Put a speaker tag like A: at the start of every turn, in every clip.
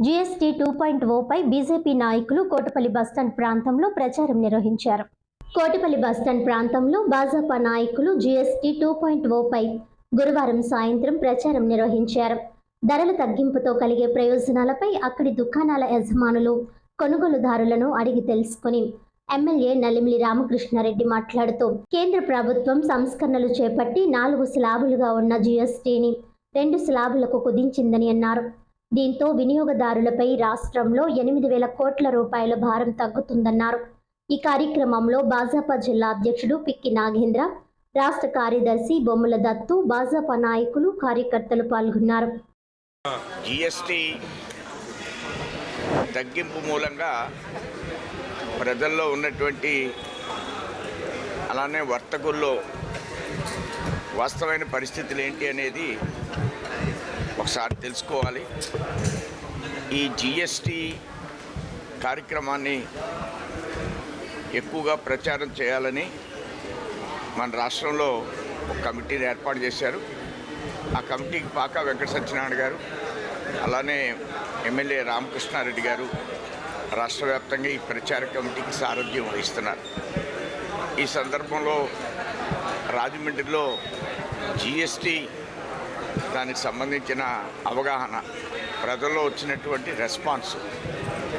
A: GST two point ఓపై BJP నాయకులు Kotapalli bus stand ప్రాంతంలో ప్రచారం నిర్వహించారు. కోటపల్లి బస్టాండ్ ప్రాంతంలో భాజపా నాయకులు జీఎస్టీ టూ పాయింట్ ఓపై గురువారం సాయంత్రం ప్రచారం నిర్వహించారు. ధరల తగ్గింపుతో కలిగే ప్రయోజనాలపై అక్కడి దుకాణాల యజమానులు కొనుగోలుదారులను అడిగి తెలుసుకుని ఎమ్మెల్యే నలిమిలి రామకృష్ణారెడ్డి మాట్లాడుతూ కేంద్ర ప్రభుత్వం సంస్కరణలు చేపట్టి నాలుగు స్లాబులుగా ఉన్న జీఎస్టీని రెండు స్లాబులకు కుదించిందని అన్నారు. దీంతో వినియోగదారులపై రాష్ట్రంలో ఎనిమిది వేల కోట్ల రూపాయల భారం తగ్గుతుందన్నారు. ఈ కార్యక్రమంలో భాజపా జిల్లా అధ్యక్షుడు పిక్కి నాగేంద్ర రాష్ట్ర కార్యదర్శి బొమ్మల దత్తు భాజపా నాయకులు కార్యకర్తలు పాల్గొన్నారు.
B: జిఎస్టి తగ్గింపు మూలంగా ప్రజల్లో ఉన్నటువంటి అలానే వర్తకుల్లో వాస్తవమైన పరిస్థితులు ఏంటి అనేది ఒకసారి తెలుసుకోవాలి. ఈ జిఎస్టి కార్యక్రమాన్ని ఎక్కువగా ప్రచారం చేయాలని మన రాష్ట్రంలో ఒక కమిటీని ఏర్పాటు చేశారు. ఆ కమిటీకి పాక వెంకట సత్యనారాయణ గారు అలానే ఎమ్మెల్యే రామకృష్ణారెడ్డి గారు రాష్ట్ర వ్యాప్తంగా ఈ ప్రచార కమిటీకి సారథ్యం వహిస్తున్నారు. ఈ సందర్భంలో రాజమండ్రిలో జిఎస్టి దానికి సంబంధించిన అవగాహన ప్రజల్లో వచ్చినటువంటి రెస్పాన్స్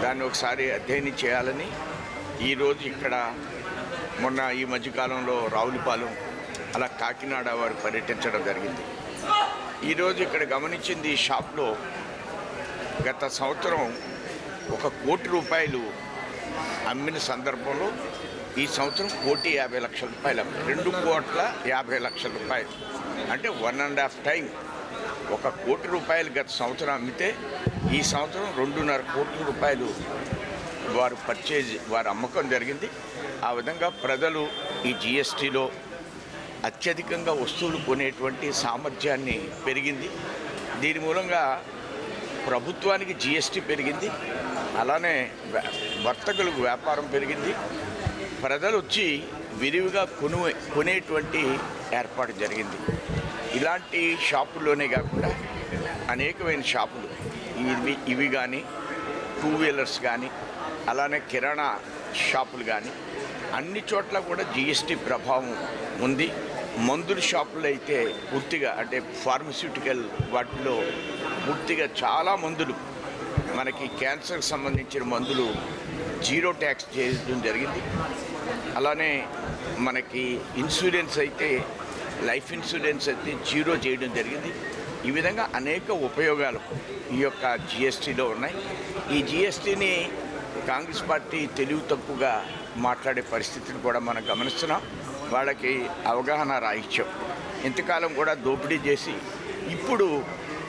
B: దాన్ని ఒకసారి అధ్యయనం చేయాలని ఈరోజు ఇక్కడ మొన్న ఈ మధ్యకాలంలో రావులపాలెం అలా కాకినాడ వారు పర్యటించడం జరిగింది. ఈరోజు ఇక్కడ గమనించింది ఈ షాప్లో గత సంవత్సరం ఒక కోటి రూపాయలు అమ్మిన సందర్భంలో ఈ సంవత్సరం కోటి యాభై లక్షల రూపాయలు అమ్మారు. రెండు కోట్ల యాభై లక్షల రూపాయలు. అంటే వన్ అండ్ హాఫ్ టైం ఒక కోటి రూపాయలు గత సంవత్సరం అమ్మితే ఈ సంవత్సరం రెండున్నర కోట్ల రూపాయలు వారు పర్చేజ్ వారు అమ్మకం జరిగింది. ఆ విధంగా ప్రజలు ఈ జిఎస్టీలో అత్యధికంగా వస్తువులు కొనేటువంటి సామర్థ్యాన్ని పెరిగింది. దీని మూలంగా ప్రభుత్వానికి జిఎస్టీ పెరిగింది. అలానే వర్తకులకు వ్యాపారం పెరిగింది. ప్రజలు వచ్చి విరివిగా కొను కొనేటువంటి ఏర్పాటు జరిగింది. ఇలాంటి షాపుల్లోనే కాకుండా అనేకమైన షాపులు. ఇవి ఇవి కానీ టూ వీలర్స్ కానీ అలానే కిరాణా షాపులు కానీ అన్ని చోట్ల కూడా జిఎస్టీ ప్రభావం ఉంది. మందుల షాపులు అయితే పూర్తిగా అంటే ఫార్మస్యూటికల్ వాటిలో పూర్తిగా చాలా మందులు మనకి క్యాన్సర్కి సంబంధించిన మందులు జీరో ట్యాక్స్ చేయడం జరిగింది. అలానే మనకి ఇన్సూరెన్స్ అయితే లైఫ్ ఇన్సూరెన్స్ అయితే జీరో చేయడం జరిగింది. ఈ విధంగా అనేక ఉపయోగాలు ఈ యొక్క జిఎస్టీలో ఉన్నాయి. ఈ జిఎస్టీని కాంగ్రెస్ పార్టీ తెలివి తక్కువగా మాట్లాడే పరిస్థితిని కూడా మనం గమనిస్తున్నాం. వాళ్ళకి అవగాహన రాయిత్యం ఇంతకాలం కూడా దోపిడీ చేసి ఇప్పుడు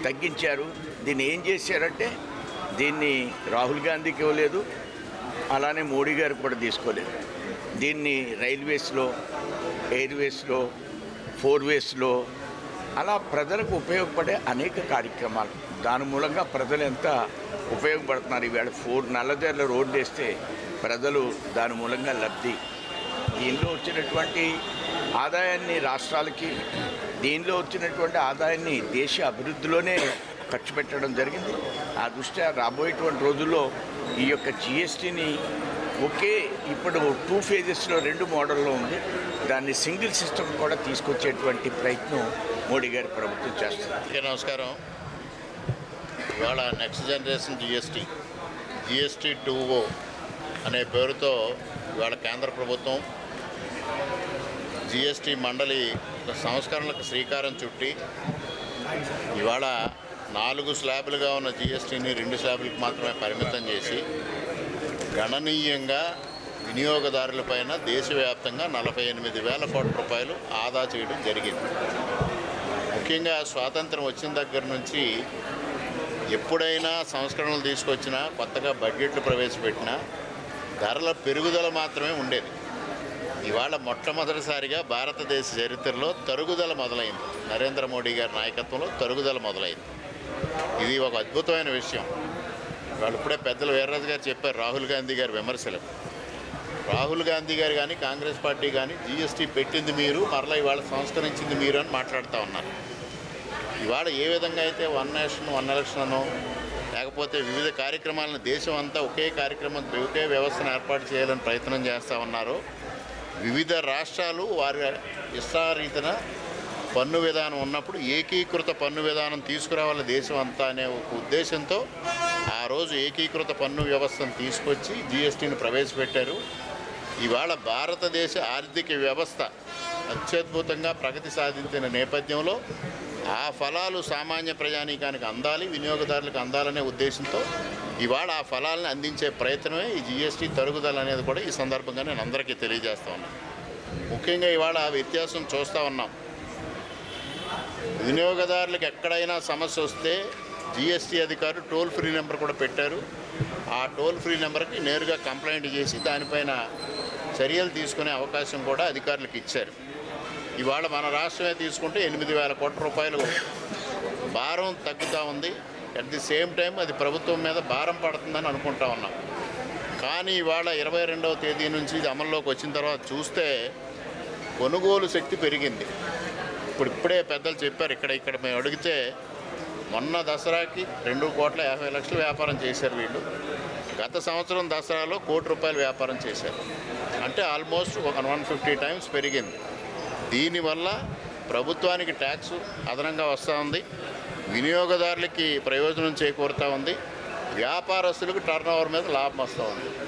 B: తగ్గించారు. దీన్ని ఏం చేశారంటే దీన్ని రాహుల్ గాంధీకి ఇవ్వలేదు. అలానే మోడీ గారు కూడా తీసుకోలేదు. దీన్ని రైల్వేస్లో ఎయిర్వేస్లో ఫోర్ వేస్లో అలా ప్రజలకు ఉపయోగపడే అనేక కార్యక్రమాలు. దాని మూలంగా ప్రజలు ఎంత ఉపయోగపడుతున్నారు? ఈవేళ ఫోర్ నల్లజర్ల రోడ్డు వేస్తే ప్రజలు దాని మూలంగా లబ్ధి. దీనిలో వచ్చినటువంటి ఆదాయాన్ని రాష్ట్రాలకి దీనిలో వచ్చినటువంటి ఆదాయాన్ని దేశ అభివృద్ధిలోనే ఖర్చు పెట్టడం జరిగింది. ఆ దృష్ట్యా రాబోయేటువంటి రోజుల్లో ఈ యొక్క జిఎస్టీని ఒకే ఇప్పుడు టూ ఫేజెస్లో రెండు మోడల్లో ఉంది. దాన్ని సింగిల్ సిస్టమ్ కూడా తీసుకొచ్చేటువంటి ప్రయత్నం మోడీ గారి ప్రభుత్వం చేస్తుంది
C: నమస్కారం. ఇవాళ next generation GST GST two O అనే పేరుతో ఇవాళ కేంద్ర ప్రభుత్వం జిఎస్టీ మండలి సంస్కరణలకు శ్రీకారం చుట్టి ఇవాళ నాలుగు స్లాబులుగా ఉన్న జిఎస్టీని రెండు స్లాబులకు మాత్రమే పరిమితం చేసి గణనీయంగా వినియోగదారులపైన దేశవ్యాప్తంగా నలభై ఎనిమిది వేల కోట్ల రూపాయలు ఆదా చేయడం జరిగింది. ముఖ్యంగా స్వాతంత్రం వచ్చిన దగ్గర నుంచి ఎప్పుడైనా సంస్కరణలు తీసుకొచ్చినా కొత్తగా బడ్జెట్లు ప్రవేశపెట్టినా ధరల పెరుగుదల మాత్రమే ఉండేది. ఇవాళ మొట్టమొదటిసారిగా భారతదేశ చరిత్రలో తరుగుదల మొదలైంది. నరేంద్ర మోడీ గారి నాయకత్వంలో తరుగుదల మొదలైంది. ఇది ఒక అద్భుతమైన విషయం. వాళ్ళు ఇప్పుడే పెద్దలు వీర్రాజు గారు చెప్పారు రాహుల్ గాంధీ గారి విమర్శలు. రాహుల్ గాంధీ గారు కానీ కాంగ్రెస్ పార్టీ కానీ జీఎస్టీ పెట్టింది మీరు మరలా ఇవాళ సంస్కరించింది మీరు అని మాట్లాడుతూ ఉన్నారు. ఇవాళ ఏ విధంగా అయితే వన్ నేషన్ వన్ ఎలక్షన్ అనో లేకపోతే వివిధ కార్యక్రమాలను దేశం అంతా ఒకే కార్యక్రమం ఒకే వ్యవస్థను ఏర్పాటు చేయాలని ప్రయత్నం చేస్తూ ఉన్నారు వివిధ రాష్ట్రాలు వారి ఇష్టారీతన పన్ను విధానం ఉన్నప్పుడు ఏకీకృత పన్ను విధానం తీసుకురావాలి దేశం అంతా అనే ఒక ఉద్దేశంతో ఆ రోజు ఏకీకృత పన్ను వ్యవస్థను తీసుకొచ్చి జిఎస్టీని ప్రవేశపెట్టారు. ఇవాళ భారతదేశ ఆర్థిక వ్యవస్థ అత్యద్భుతంగా ప్రగతి సాధించిన నేపథ్యంలో ఆ ఫలాలు సామాన్య ప్రజానీకానికి అందాలి వినియోగదారులకు అందాలనే ఉద్దేశంతో ఇవాళ ఆ ఫలాలను అందించే ప్రయత్నమే ఈ జిఎస్టీ తరుగుదల అనేది కూడా ఈ సందర్భంగా నేను అందరికీ తెలియజేస్తా ఉన్నాను ముఖ్యంగా ఇవాళ ఆ వ్యత్యాసం చూస్తూ ఉన్నాం. వినియోగదారులకు ఎక్కడైనా సమస్య వస్తే జిఎస్టీ అధికారులు టోల్ ఫ్రీ నెంబర్ కూడా పెట్టారు. ఆ టోల్ ఫ్రీ నెంబర్కి నేరుగా కంప్లైంట్ చేసి దానిపైన చర్యలు తీసుకునే అవకాశం కూడా అధికారులకు ఇచ్చారు. ఇవాళ మన రాష్ట్రమే తీసుకుంటే ఎనిమిది వేల కోట్ల రూపాయలు భారం తగ్గుతూ ఉంది. అట్ ది సేమ్ టైం అది ప్రభుత్వం మీద భారం పడుతుందని అనుకుంటా ఉన్నాం. కానీ ఇవాళ ఇరవై రెండవ తేదీ నుంచి ఇది అమల్లోకి వచ్చిన తర్వాత చూస్తే కొనుగోలు శక్తి పెరిగింది. ఇప్పుడు ఇప్పుడే పెద్దలు చెప్పారు ఇక్కడ ఇక్కడ మేము అడిగితే మొన్న దసరాకి రెండు కోట్ల యాభై లక్షలు వ్యాపారం చేశారు వీళ్ళు. గత సంవత్సరం దసరాలో కోటి రూపాయలు వ్యాపారం చేశారు. అంటే ఆల్మోస్ట్ ఒక వన్ ఫిఫ్టీ టైమ్స్ పెరిగింది. దీనివల్ల ప్రభుత్వానికి ట్యాక్స్ అదనంగా వస్తూ ఉంది. వినియోగదారులకి ప్రయోజనం చేకూరుతూ ఉంది. వ్యాపారస్తులకు టర్న్ ఓవర్ మీద లాభం వస్తూ ఉంది.